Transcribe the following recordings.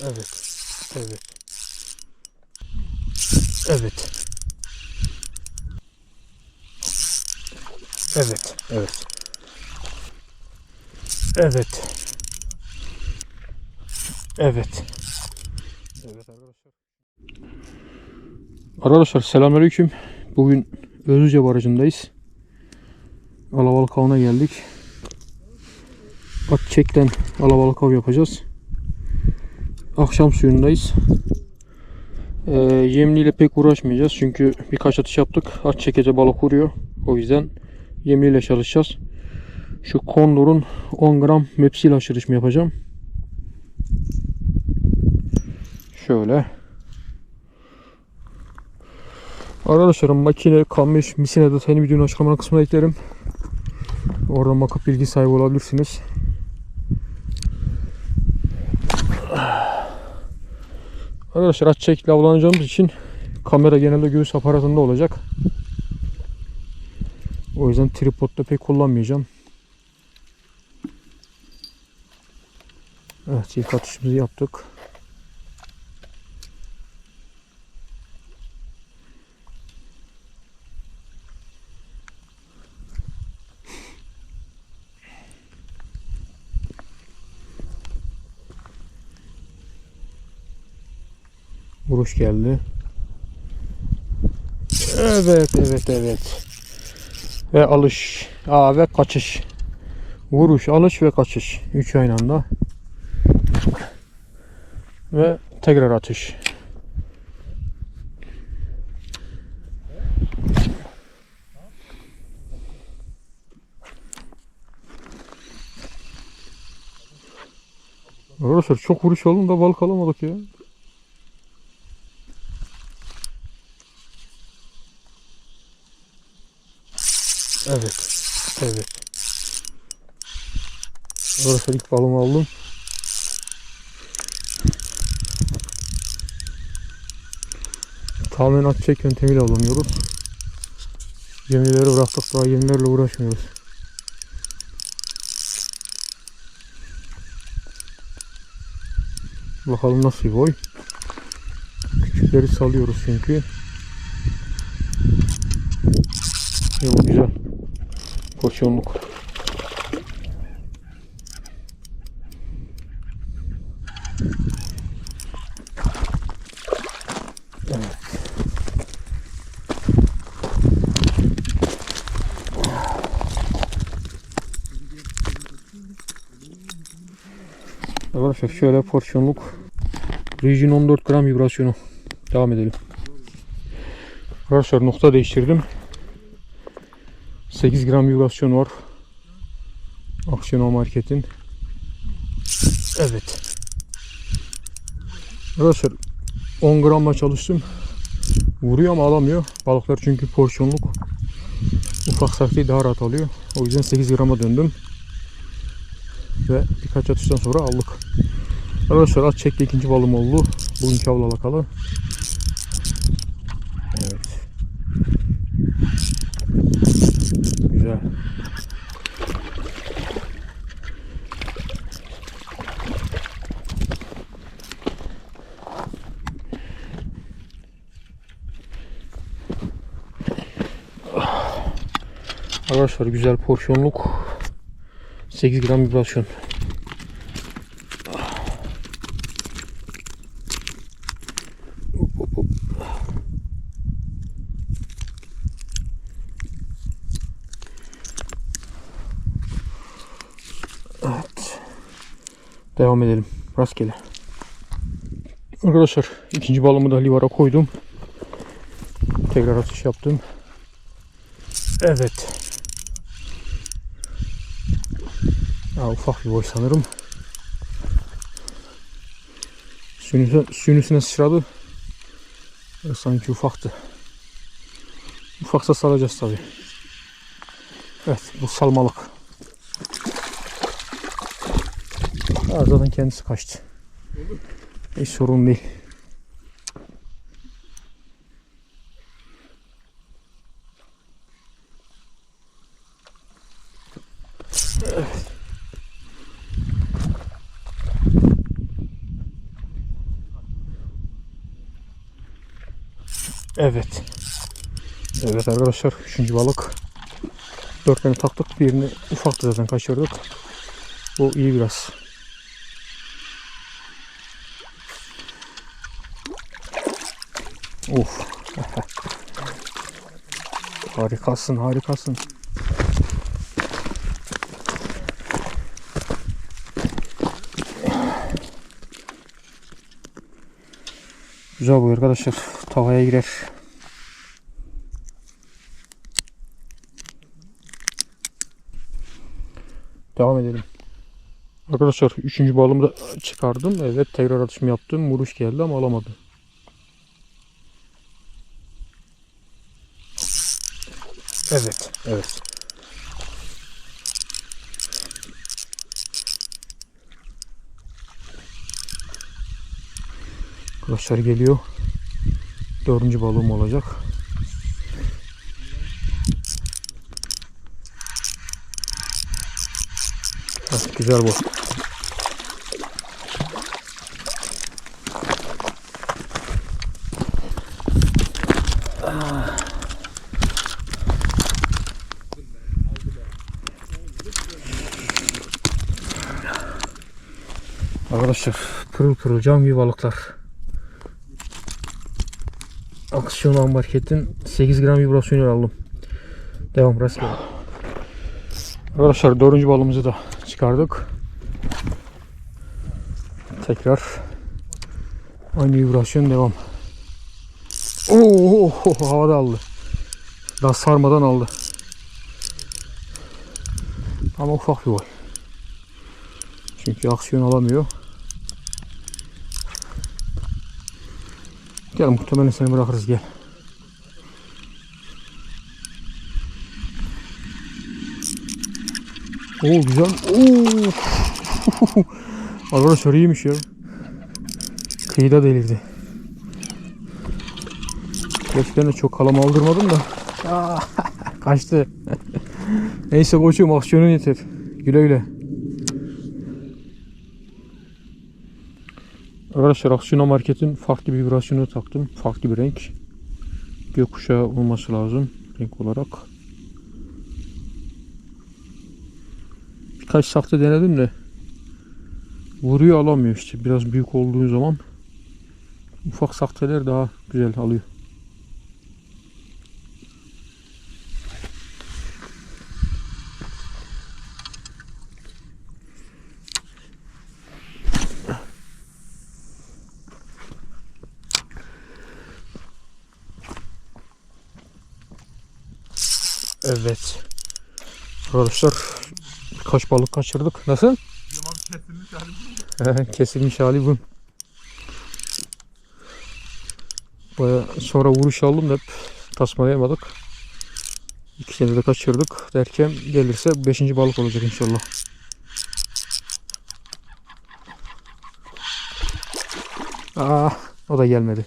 Evet. Evet. Evet. Evet. Evet. Evet. Evet. Evet arkadaşlar. Arkadaşlar selamünaleyküm. Bugün Özüce Barajı'ndayız. Alabalık avına geldik. At çekten alabalık av yapacağız. Akşam suyundayız. Ee, yemliyle pek uğraşmayacağız çünkü birkaç atış yaptık. At çekece balık vuruyor. O yüzden yemliyle çalışacağız. Şu kondorun 10 gram mepsiyle aşırışımı yapacağım. Şöyle. Arkadaşlar makine kalmış misine detayını videonun açıklama kısmına eklerim. Oradan bakıp bilgi sahibi olabilirsiniz. Arkadaşlar aç çekle avlanacağımız için kamera genelde göğüs aparatında olacak. O yüzden tripodda pek kullanmayacağım. Evet ilk atışımızı yaptık. Vuruş geldi. Evet, evet, evet. Ve alış. Aa, ve kaçış. Vuruş, alış ve kaçış. Üç aynı anda. Ve tekrar atış. Arkadaşlar çok vuruş oldu da balık alamadık ya. Evet. Evet. Arkadaşlar ilk balımı aldım. Tamamen at çek yöntemiyle avlanıyoruz. Yemlileri bıraktık daha yemlerle uğraşmıyoruz. Bakalım nasıl boy. Küçükleri salıyoruz çünkü. Ya bu güzel. Porsiyonluk. Evet. Arkadaşlar şöyle porsiyonluk Region 14 gram vibrasyonu devam edelim. Arkadaşlar nokta değiştirdim. 8 gram vibrasyon var. Aksiyon marketin. Evet. Arkadaşlar 10 gramla çalıştım. Vuruyor ama alamıyor. Balıklar çünkü porsiyonluk. Ufak sahteyi daha rahat alıyor. O yüzden 8 grama döndüm. Ve birkaç atıştan sonra aldık. Arkadaşlar at çekti ikinci balım oldu. Bugünkü avla alakalı. Evet. Güzel. Arkadaşlar güzel porsiyonluk 8 gram vibrasyon. Evet. Devam edelim. Rastgele. Arkadaşlar ikinci balımı da livara koydum. Tekrar atış yaptım. Evet. Ufak bir boy sanırım. Suyun üstüne sıçradı. Sanki ufaktı. Ufaksa salacağız tabi. Evet bu salmalık. Zaten kendisi kaçtı. Hiç sorun değil. Evet. Evet arkadaşlar. Üçüncü balık. Dört tane taktık. Birini ufaktı zaten kaçırdık. Bu iyi biraz. Of. harikasın harikasın. Güzel bu arkadaşlar. Tavaya girer. Devam edelim. Arkadaşlar üçüncü balımı da çıkardım. Evet tekrar atışımı yaptım. Vuruş geldi ama alamadı. Evet. Evet. Arkadaşlar geliyor. Dördüncü balığım olacak. Evet, güzel bu. Arkadaşlar pırıl pırıl cam gibi balıklar. Aksiyon marketin 8 gram vibrasyonu aldım. Devam rastgele. Arkadaşlar dördüncü balımızı da çıkardık. Tekrar aynı vibrasyon devam. Oo, havada aldı. Daha sarmadan aldı. Ama ufak bir boy. Çünkü aksiyon alamıyor. Gel muhtemelen seni bırakırız gel. Oo güzel. Oo. Arkadaşlar iyiymiş ya. Kıyıda delirdi. Gerçekten de çok kalama aldırmadım da. Aa, kaçtı. Neyse koçum aksiyonun yeter. Güle güle. Arkadaşlar Aksiyona Market'in farklı bir vibrasyonu taktım. Farklı bir renk. Gökkuşağı olması lazım renk olarak. Birkaç sahte denedim de vuruyor alamıyor işte. Biraz büyük olduğu zaman ufak sahteler daha güzel alıyor. Evet. Arkadaşlar birkaç balık kaçırdık. Nasıl? He, Kesilmiş hali bu. Baya sonra vuruş aldım da hep tasmalayamadık. İkisini de kaçırdık derken gelirse 5. balık olacak inşallah. Aa, o da gelmedi.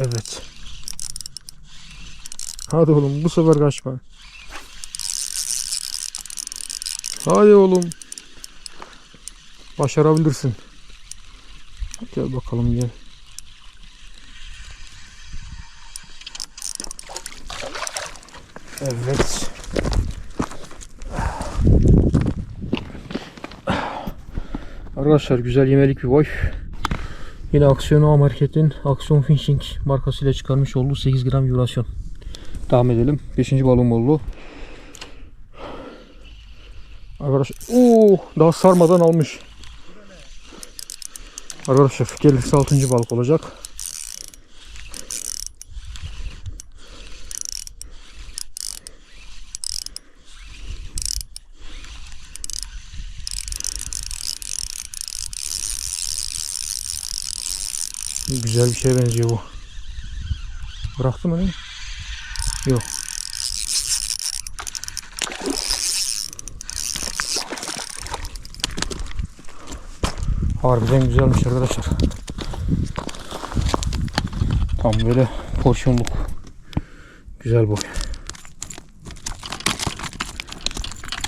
Evet. Hadi oğlum bu sefer kaçma. Hadi oğlum. Başarabilirsin. Gel bakalım gel. Evet. Arkadaşlar güzel yemelik bir boy. Yine Aksiyon Market'in Aksiyon Fishing markasıyla çıkarmış olduğu 8 gram vibrasyon. Devam edelim. 5. balon oldu. Arkadaşlar ooo daha sarmadan almış. Arkadaşlar gelirse 6. balık olacak. Güzel bir şeye benziyor bu. Bıraktı mı ne? Yok. Harbiden güzelmiş arkadaşlar. Tam böyle Porsiyonluk. Güzel boy.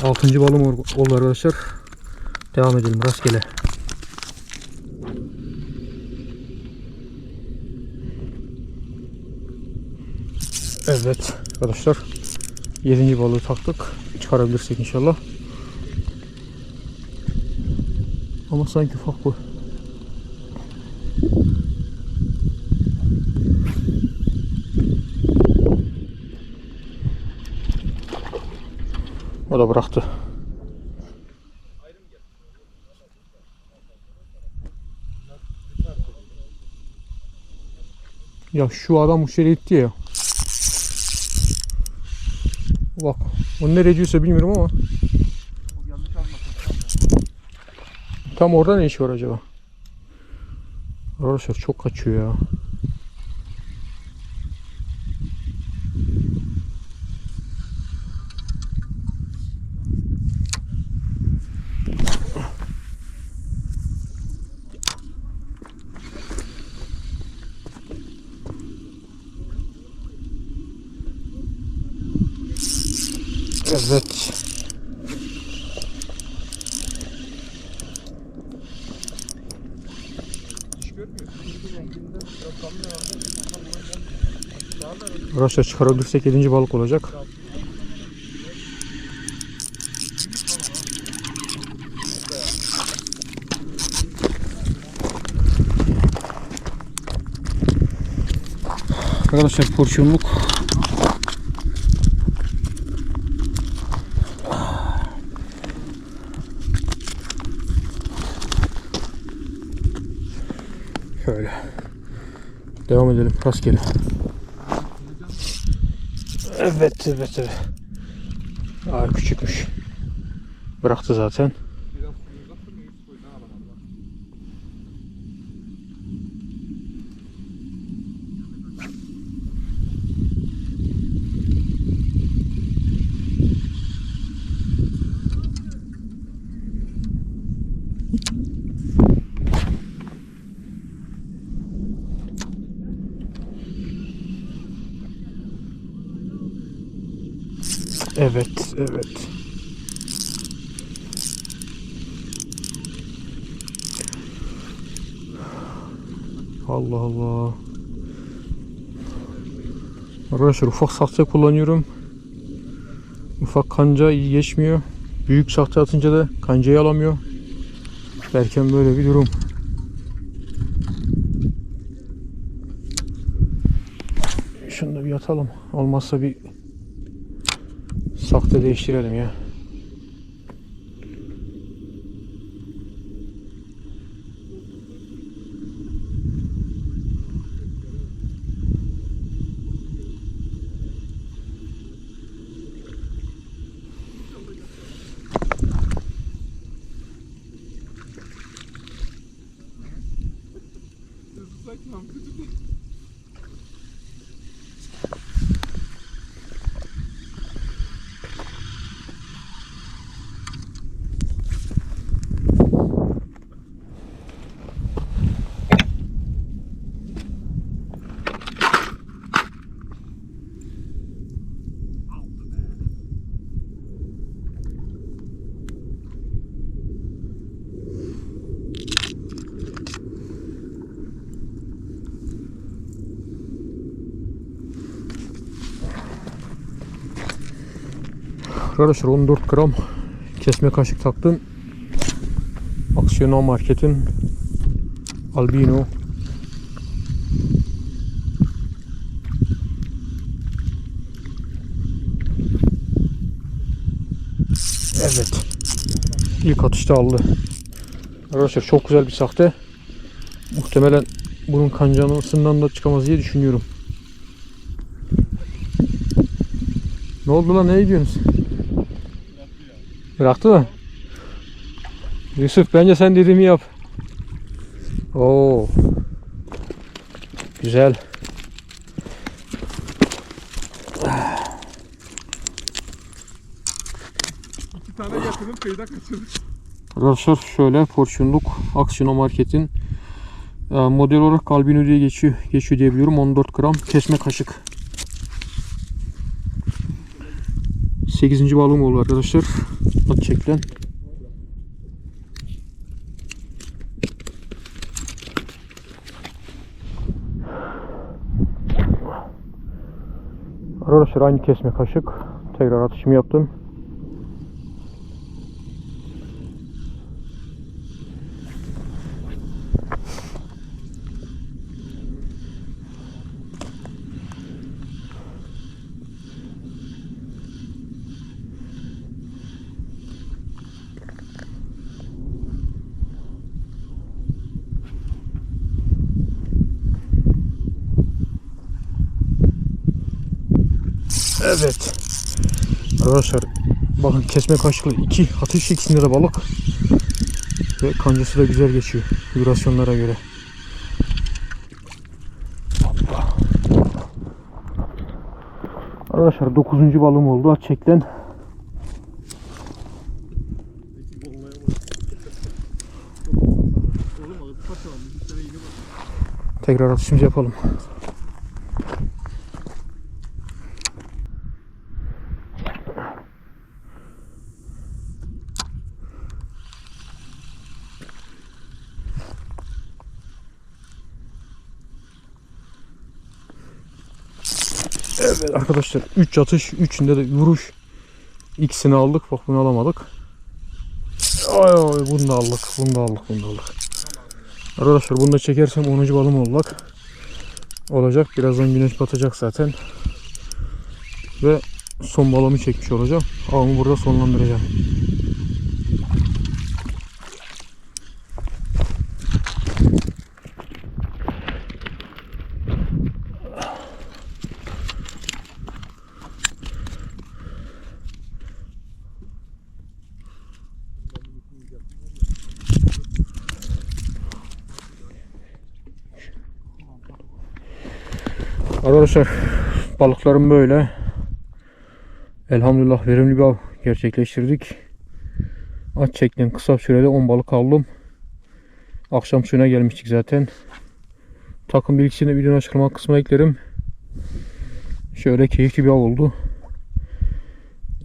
Altıncı balım ol- oldu arkadaşlar. Devam edelim rastgele. Evet arkadaşlar. Yedinci balığı taktık. Çıkarabilirsek inşallah. Ama sanki ufak bu. O da bıraktı. Ya şu adam uçeri gitti ya. Bak. O nereciyse bilmiyorum ama. Tam orada ne işi var acaba? Arkadaşlar çok kaçıyor ya. Evet. Arkadaşlar çıkarabilirsek 7. balık olacak. Arkadaşlar porsiyonluk Şöyle. Devam edelim rastgele. Evet evet evet. Aa küçükmüş. Bıraktı zaten. Evet evet. Allah Allah. Arkadaşlar ufak sahte kullanıyorum. Ufak kanca geçmiyor. Büyük sahte atınca da kancayı alamıyor. Derken böyle bir durum. Şunu da bir atalım. Olmazsa bir sahte değiştirelim ya. Arkadaşlar 14 gram kesme kaşık taktım. Aksiyona marketin albino Evet. İlk atışta aldı. Arkadaşlar çok güzel bir sahte. Muhtemelen bunun kancanasından da çıkamaz diye düşünüyorum. Ne oldu lan? Neye gidiyorsunuz? Bıraktı mı? Yusuf bence sen dediğimi yap. Oo. Güzel. İki tane yakınım kıyıda kaçırdık. Arkadaşlar şöyle porsiyonluk Aksiyona Market'in Ee, model olarak albino diye geçiyor, geçiyor diye biliyorum. 14 gram kesme kaşık. 8. balığım oldu arkadaşlar. At çekilen. Arkadaşlar aynı kesme kaşık. Tekrar atışımı yaptım. Evet. Arkadaşlar bakın kesme kaşıklı iki atış ikisinde de balık. Ve kancası da güzel geçiyor vibrasyonlara göre. Arkadaşlar 9. balım oldu at çekten. Tekrar atışımızı yapalım. Evet arkadaşlar 3 atış, 3'ünde de vuruş. İkisini aldık. Bak bunu alamadık. Ay ay bunu da aldık. Bunu da aldık. Bunu da aldık. Arkadaşlar bunu da çekersem 10. balım olacak. Olacak. Birazdan güneş batacak zaten. Ve son balımı çekmiş olacağım. Avımı burada sonlandıracağım. Arkadaşlar balıklarım böyle. Elhamdülillah verimli bir av gerçekleştirdik. Aç çektim kısa sürede 10 balık aldım. Akşam suyuna gelmiştik zaten. Takım bilgisini videonun açıklama kısmına eklerim. Şöyle keyifli bir av oldu.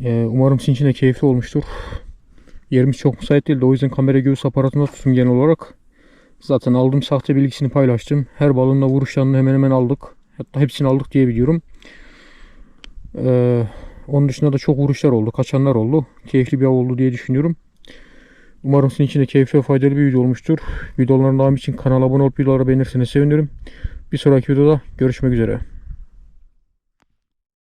Ee, umarım sizin için de keyifli olmuştur. Yerimiz çok müsait değildi. O yüzden kamera göğüs aparatında tuttum genel olarak. Zaten aldığım sahte bilgisini paylaştım. Her balığın da vuruşlarını hemen hemen aldık. Hatta hepsini aldık diye biliyorum. Ee, onun dışında da çok vuruşlar oldu. Kaçanlar oldu. Keyifli bir av oldu diye düşünüyorum. Umarım sizin için de keyifli ve faydalı bir video olmuştur. Videoların devamı için kanala abone olup videoları beğenirseniz sevinirim. Bir sonraki videoda görüşmek üzere.